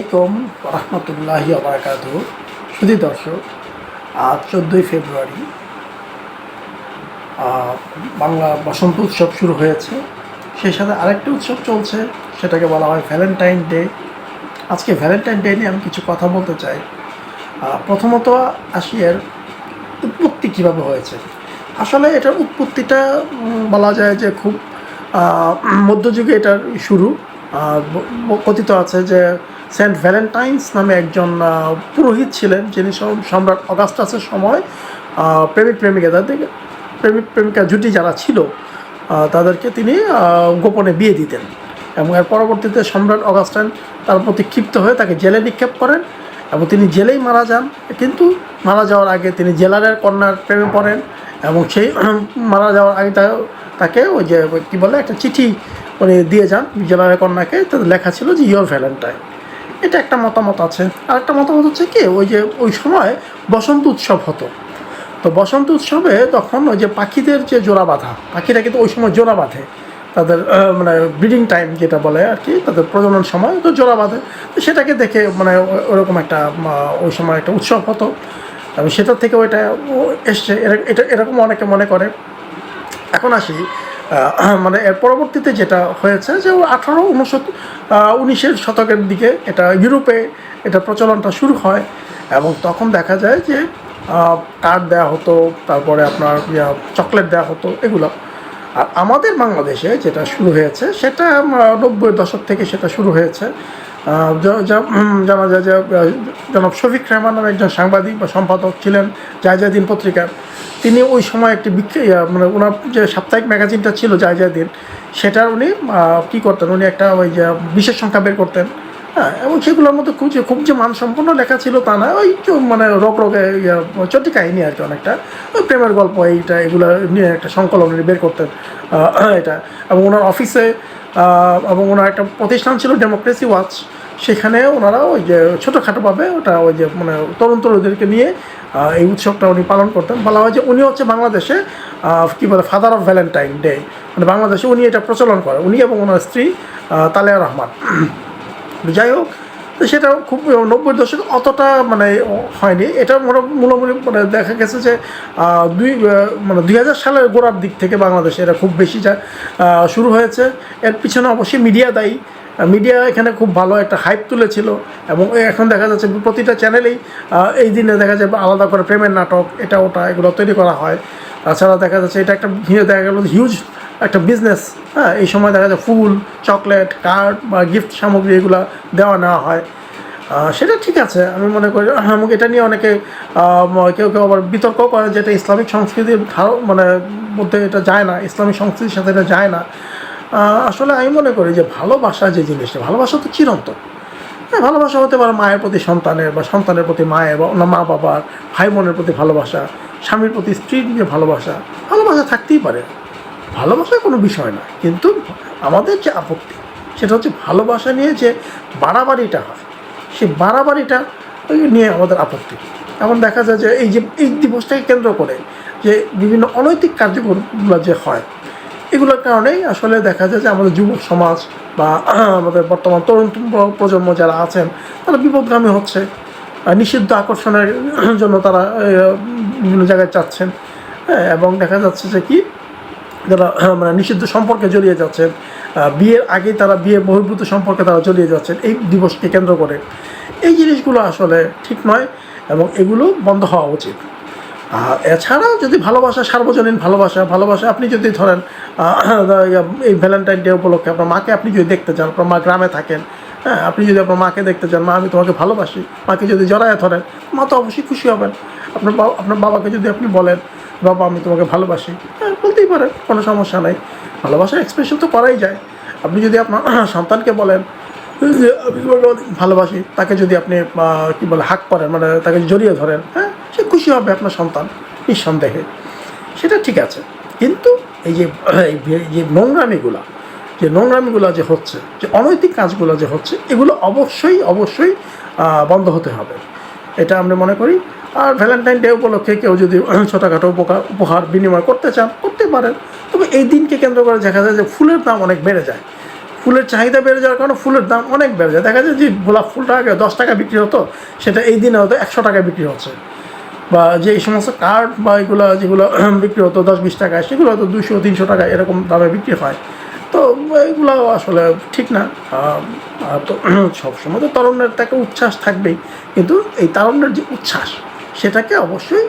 আলাইকুম রহমতুল্লাহি আবরাকাত সুধী দর্শক, আজ চোদ্দোই ফেব্রুয়ারি বাংলা বসন্ত উৎসব শুরু হয়েছে। সেই সাথে আরেকটি উৎসব চলছে, সেটাকে বলা হয় ভ্যালেন্টাইন ডে আজকে ভ্যালেন্টাইন ডে নিয়ে আমি কিছু কথা বলতে চাই। প্রথমত আসি এর উৎপত্তি কীভাবে হয়েছে। আসলে এটার উৎপত্তিটা বলা যায় যে খুব মধ্যযুগে এটার শুরু। কথিত আছে যে সেন্ট ভ্যালেন্টাইন্স নামে একজন পুরোহিত ছিলেন যিনি সম্রাট অগাস্টাসের সময় প্রেমিক প্রেমিকা তাদের প্রেমিক প্রেমিকা জুটি যারা ছিল তাদেরকে তিনি গোপনে বিয়ে দিতেন এবং এর পরবর্তীতে সম্রাট অগাস্টান তার প্রতি ক্ষিপ্ত হয়ে তাকে জেলে নিক্ষেপ করেন এবং তিনি জেলেই মারা যান। কিন্তু মারা যাওয়ার আগে তিনি জেলারের কন্যার প্রেমে পড়েন এবং সেই মারা যাওয়ার আগে তা- তাকে ওই যে কী বলে, একটা চিঠি উনি দিয়ে যান জেলারের কন্যাকে তাদের লেখা ছিল যে ইয়োর ভ্যালেন্টাইন এটা একটা মতামত আছে। আর একটা মতামত হচ্ছে কি, ওই যে, ওই সময় বসন্ত উৎসব হতো। তো বসন্ত উৎসবে তখন ওই যে পাখিদের যে জোড়া বাঁধা, পাখিরা কিন্তু ওই সময় জোড়া বাঁধে। তাদের মানে ব্রিডিং টাইম যেটা বলে আর কি, তাদের প্রজনন সময় তো জোড়া বাঁধে। তো সেটাকে দেখে মানে ওরকম একটা ওই সময় একটা উৎসব হতো। এবং সেটার থেকে ওইটা এসছে। এটা এরকম অনেকে মনে করে। এখন আসি মানে এর পরবর্তীতে যেটা হয়েছে যে আঠারো উনসত্তর উনিশের শতকের দিকে এটা ইউরোপে এটা প্রচলনটা শুরু হয় এবং তখন দেখা যায় যে কার্ড দেওয়া হতো, তারপরে আপনার চকলেট দেওয়া হতো, এগুলো। আর আমাদের বাংলাদেশে যেটা শুরু হয়েছে, সেটা নব্বই দশক থেকে সেটা শুরু হয়েছে। জানা যায় যে জনাব শফিক রেহমান নামে একজন সাংবাদিক বা সম্পাদক ছিলেন, জায়জাদিন পত্রিকার। তিনি ওই সময় একটি বিক্রি মানে ওনার যে সাপ্তাহিক ম্যাগাজিনটা ছিল যায় যায় দিন সেটা উনি কী করতেন? উনি একটা ওই যে বিশেষ সংখ্যা বের করতেন হ্যাঁ এবং সেগুলোর মধ্যে খুব যে খুব যে মানসম্পন্ন লেখা ছিল তা না ওই মানে রোগে ইয়া, চটি কাহিনী আর কি অনেকটা ওই প্রেমের গল্প এইটা এগুলো নিয়ে একটা সংকলন বের করতেন এটা এবং ওনার অফিসে এবং ওনার একটা প্রতিষ্ঠান ছিল ডেমোক্রেসি ওয়াচ সেখানে ওনারা ওই যে ছোটোখাটোভাবে ওটা ওই যে মানে তরুণ তরুণদেরকে নিয়ে এই উৎসবটা উনি পালন করতেন। বলা হয় যে উনি হচ্ছে বাংলাদেশে কী বলে ফাদার অফ ভ্যালেন্টাইন ডে মানে বাংলাদেশে উনি এটা প্রচলন করে উনি এবং ওনার স্ত্রী তালেয়া রহমান। যাই হোক, তো সেটা খুব নব্বই দশক অতটা মানে হয়নি। এটা মোটামুটি মানে দেখা গেছে যে দুই মানে দুই হাজার সালের গোড়ার দিক থেকে বাংলাদেশে এটা খুব বেশি যা শুরু হয়েছে। এর পিছনে অবশ্যই মিডিয়া দায়ী। মিডিয়া এখানে খুব ভালো একটা হাইপ তুলেছিল এবং এখন দেখা যাচ্ছে প্রতিটা চ্যানেলেই এই দিনে দেখা যায় আলাদা করে প্রেমের নাটক, এটা ওটা, এগুলো তৈরি করা হয়। তাছাড়া দেখা যাচ্ছে এটা একটা দেখা গেল হিউজ একটা বিজনেস হ্যাঁ এই সময় দেখা যায় ফুল চকলেট কার্ড বা গিফট সামগ্রী এগুলো দেওয়া নেওয়া হয়। সেটা ঠিক আছে, আমি মনে করি আমাকে এটা নিয়ে অনেকে কেউ কেউ আবার বিতর্ক করে যে এটা ইসলামিক সংস্কৃতির মানে মধ্যে এটা যায় না, ইসলামিক সংস্কৃতির সাথে এটা যায় না। আসলে আমি মনে করি যে ভালোবাসা যে জিনিসটা, ভালোবাসা তো চিরন্তন। হ্যাঁ ভালোবাসা হতে পারে মায়ের প্রতি সন্তানের বা সন্তানের প্রতি মায়ের বা অন্য মা বাবার ভাই বোনের প্রতি ভালোবাসা, স্বামীর প্রতি স্ত্রীর যে ভালোবাসা ভালোবাসা থাকতেই পারে। ভালোবাসা কোনো বিষয় না, কিন্তু আমাদের যে আপত্তি, সেটা হচ্ছে ভালোবাসা নিয়ে যে বাড়াবাড়িটা হয় সেই বাড়াবাড়িটা নিয়ে আমাদের আপত্তি। এমন দেখা যায় যে এই যে এই দিবসটাকে কেন্দ্র করে যে বিভিন্ন অনৈতিক কার্যক্রমগুলো যে হয় এগুলোর কারণেই আসলে দেখা যায় যে আমাদের যুব সমাজ বা আমাদের বর্তমান তরুণ প্রজন্ম যারা আছেন, তারা বিপদগামী হচ্ছে। নিষিদ্ধ আকর্ষণের জন্য তারা বিভিন্ন জায়গায় চাচ্ছেন এবং দেখা যাচ্ছে যে কি, যারা মানে নিষিদ্ধ সম্পর্কে জড়িয়ে যাচ্ছেন বিয়ের আগেই তারা বিয়ে বহির্ভূত সম্পর্কে তারা জড়িয়ে যাচ্ছেন এই দিবসকে কেন্দ্র করে। এই জিনিসগুলো আসলে ঠিক নয় এবং এগুলো বন্ধ হওয়া উচিত। আর এছাড়াও যদি ভালোবাসা, সার্বজনীন ভালোবাসা ভালোবাসা আপনি যদি ধরেন এই ভ্যালেন্টাইন ডে উপলক্ষে আপনার মাকে আপনি যদি দেখতে চান, আপনার মা গ্রামে থাকেন হ্যাঁ আপনি যদি আপনার মাকে দেখতে চান, মা, আমি তোমাকে ভালোবাসি, মাকে যদি জড়ায় ধরেন, মা তো অবশ্যই খুশি হবেন। আপনার বাবা, আপনার বাবাকে যদি আপনি বলেন, বাবা, আমি তোমাকে ভালোবাসি হ্যাঁ বলতেই পারেন, কোনো সমস্যা নাই। ভালোবাসা এক্সপ্রেশন তো করাই যায়। আপনি যদি আপনার সন্তানকে বলেন, যে, আমি তোমাকে অনেক ভালোবাসি, তাকে যদি আপনি কী বলে হাক করেন মানে তাকে জড়িয়ে ধরেন হ্যাঁ সে খুশি হবে আপনার সন্তান, নিঃসন্দেহে। সেটা ঠিক আছে। কিন্তু এই যে যে- নোংরামিগুলা, যে নোংরামিগুলো যে হচ্ছে, যে অনৈতিক কাজগুলো যে হচ্ছে, এগুলো অবশ্যই অবশ্যই বন্ধ হতে হবে। এটা আমরা মনে করি। আর ভ্যালেন্টাইন ডে উপলক্ষে কেউ যদি ছোটোখাটো উপকার, উপহার বিনিময় করতে চান, করতে পারেন। তবে এই দিনকে কেন্দ্র করে দেখা যায় যে ফুলের দাম অনেক বেড়ে যায়। ফুলের চাহিদা বেড়ে যাওয়ার কারণে ফুলের দাম অনেক বেড়ে যায়। দেখা যায় যে গোলাপ ফুলটা আগে দশ টাকা বিক্রি হতো, সেটা এই দিনে হয়তো একশো টাকায় বিক্রি হচ্ছে। বা যে সমস্ত কার্ড বা এগুলো যেগুলো বিক্রি হতো, দশ বিশ টাকায়, সেগুলো হয়তো দুশো তিনশো টাকা এরকম দামে বিক্রি হয়। তো এগুলো আসলে ঠিক না। তো সবসময় তো তরুণের তাকে উচ্ছ্বাস থাকবেই। কিন্তু এই তরুণের যে উচ্ছ্বাস, সেটাকে অবশ্যই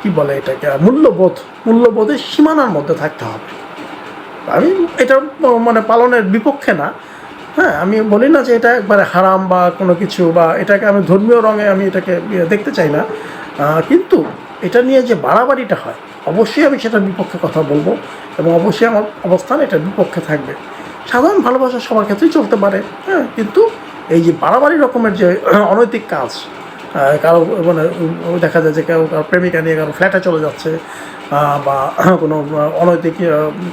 কি বলে এটাকে, মূল্যবোধ, মূল্যবোধের সীমানার মধ্যে থাকতে হবে। আমি এটা মানে পালনের বিপক্ষে না। হ্যাঁ আমি বলি না যে এটা একবারে হারাম বা কোনো কিছু বা এটাকে আমি ধর্মীয় রঙে আমি এটাকে ইয়ে দেখতে চাই না। কিন্তু এটা নিয়ে যে বাড়াবাড়িটা হয়, অবশ্যই আমি সেটার বিপক্ষে কথা বলব এবং অবশ্যই আমার অবস্থান এটার বিপক্ষে থাকবে। সাধারণ ভালোবাসা সবার ক্ষেত্রেই চলতে পারে হ্যাঁ কিন্তু এই যে বাড়াবাড়ি রকমের যে অনৈতিক কাজ কারও মানে দেখা যায় যে কেউ কারও প্রেমিকা নিয়ে কারও ফ্ল্যাটে চলে যাচ্ছে বা কোনো অনৈতিক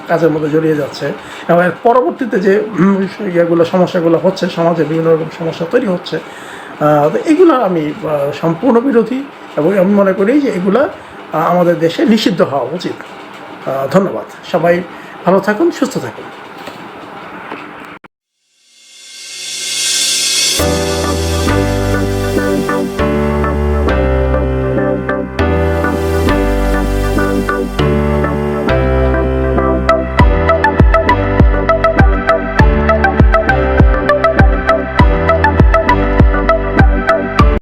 কাজের মধ্যে জড়িয়ে যাচ্ছে, এবং এর পরবর্তীতে যে ইয়েগুলো, সমস্যাগুলো হচ্ছে সমাজে বিভিন্ন রকম সমস্যা তৈরি হচ্ছে তো এগুলো আমি সম্পূর্ণ বিরোধী এবং আমি মনে করি যে এগুলা আমাদের দেশে নিষিদ্ধ হওয়া উচিত। ধন্যবাদ। সবাই ভালো থাকুন, সুস্থ থাকুন।